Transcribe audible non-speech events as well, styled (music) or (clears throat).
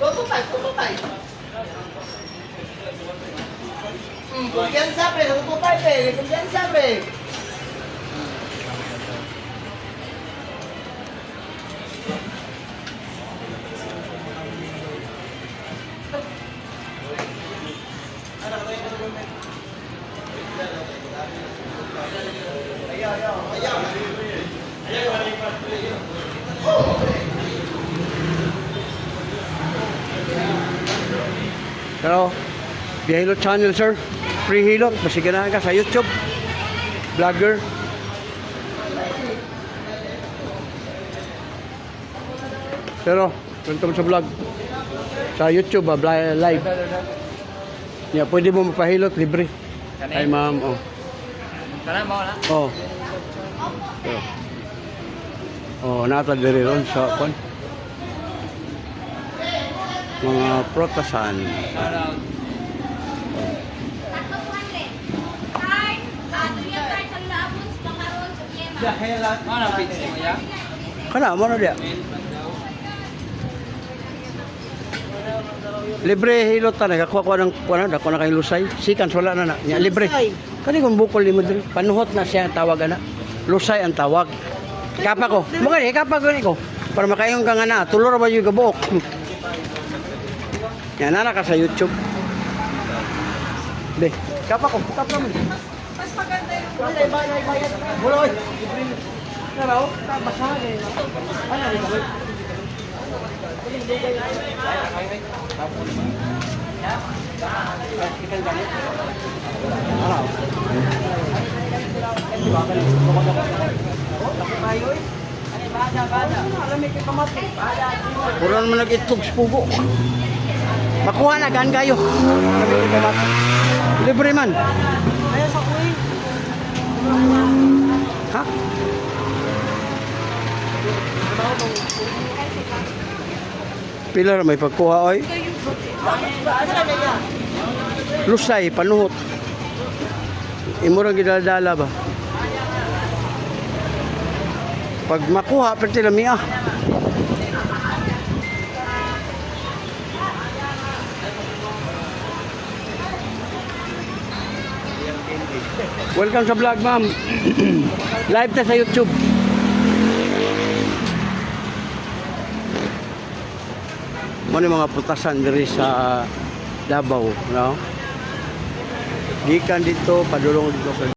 Bố phải, bố phải. Ừ, confianza pre, no copa pre, confianza pre. Allá, allá, allá. Allá, allá, allá. Oh! Pero, Biyahilot channel, sir. Free hilot. Masiganahan ka sa YouTube. Vlogger. Pero, welcome sa vlog. Sa YouTube, ah, live. Yeah, pwede mo mapahilot, libre. Ay, ma'am. Oh. Kana mo na. Oh. Oh, nata diri ron sa kon. Mga protasan. Kana mo na dia. Libre hilot ta nagakuha ko ng dako na kay lusay. Sikan wala na na. Nya libre. Kani kung bukol ni mo. Panuhot na siya tawag ana. Lusay ang tawag. Kapa ko. Mo gani kapa ko niko. Para makayon ka nga na. Tulor ba yung gabuok. Yan na ka sa YouTube. De, kapa ko. Kapa mo. Mas maganda yung wala bayad bayad. Wala oy. Pero basa eh. Ano? Puro naman nag-itog sa pugo. Makuha na, gaan kayo. Libre man. Kaya sa kuwi. Ha? Pila na may pagkuha oy. Lusay, panuhot. Imura gidala ba? Pag makuha, pwede lang miya. Welcome sa vlog, ma'am. (clears throat) Live ta sa YouTube. Mo ni mga putasan diri sa Davao, no? Gikan dito, padulong dito sa